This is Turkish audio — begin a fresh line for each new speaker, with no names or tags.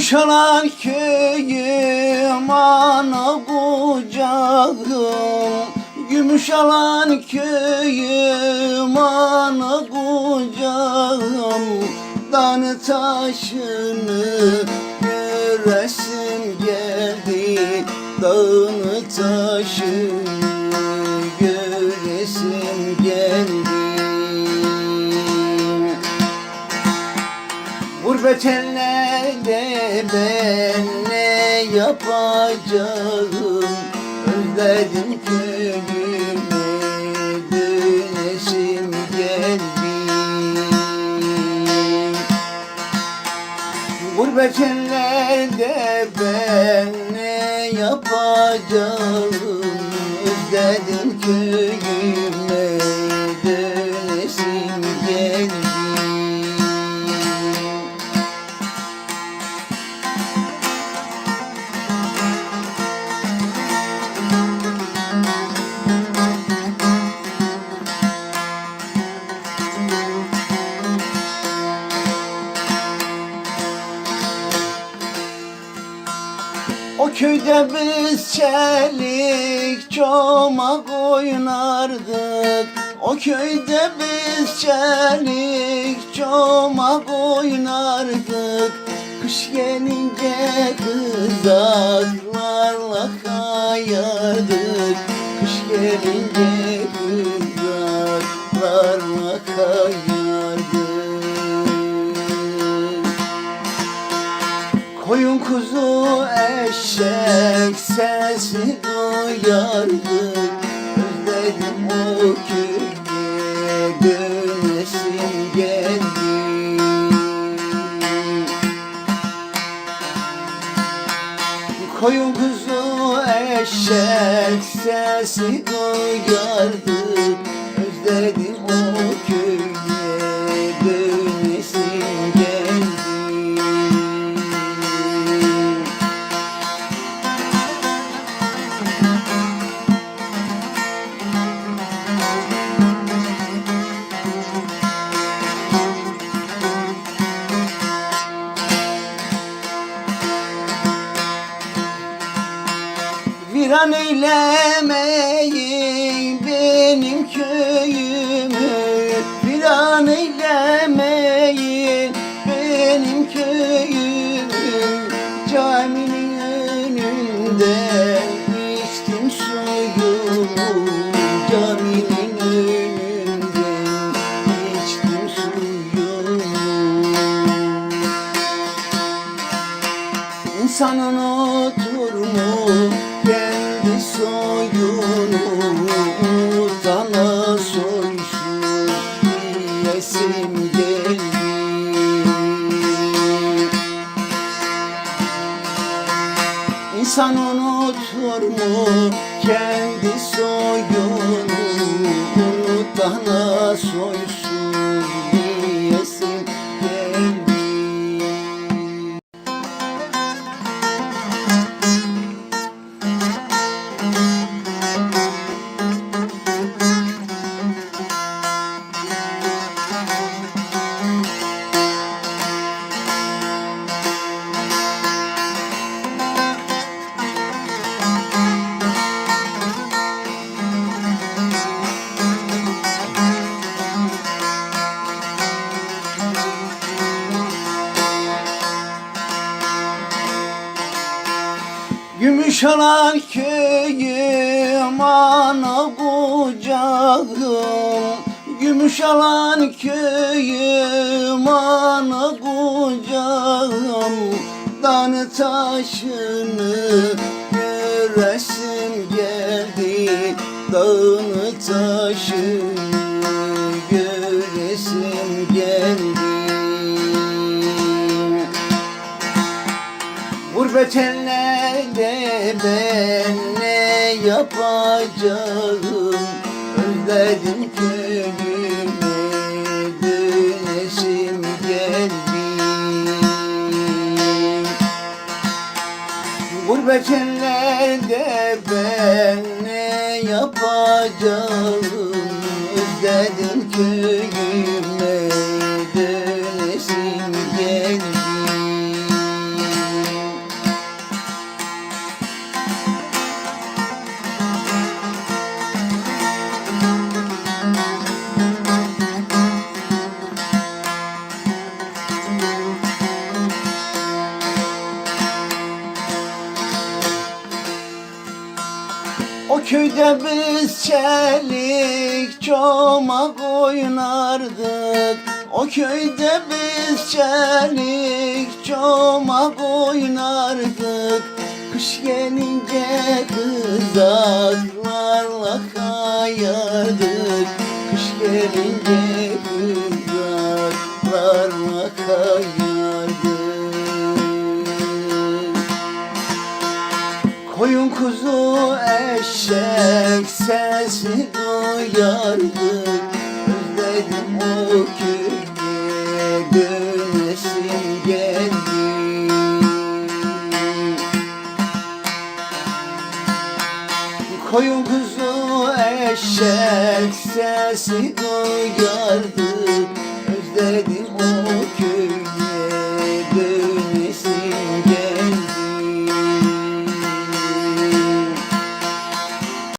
Gümüşhalan köyüm ana kucağım. Gümüşhalan köyüm ana kucağım. Danı taşını göresim geldi. Dağını taşını göresim geldi Gurbet ben ne yapacağım? Özledim köyüme dönesim geldi. Gurbet ellerde ben ne yapacağım? Özledim köyüme köyde biz çelik çomak oynardık O köyde biz çelik çomak oynardık Kış gelince kızaklarla kayardık. Kış gelince kızaklarla kayardık kuzu eşek sesi duyardık Özledim o köye dönesim geldi. Koyun kuzu eşek sesi duyardık Özledim o köye Viran eylemeyin benim köyümü. Viran eylemeyin benim köyümü. Caminin önünde içtim suyumu. Caminin önünde içtim suyumu. İnsanın Gümüşhalan köyüm ana kucağım. Gümüşhalan köyüm ana kucağım. Danı taşını göresim geldi. Dağını taşını göresim geldi. Gurbet ellerde ben ne yapacağım? Özledim köyüme dönesim geldi. Gurbet ellerde ben ne yapacağım? Özledim köyüme köyde biz çelik çomak oynardık O köyde biz çelik çomak oynardık Kış gelince kızaklarla kayardık. Kış gelince kızaklarla kayardık Koyun kuzu eşek sesi duyardık. Özledim o köye dönesim geldi. Koyun kuzu eşek sesi duyardık. Özledim o köye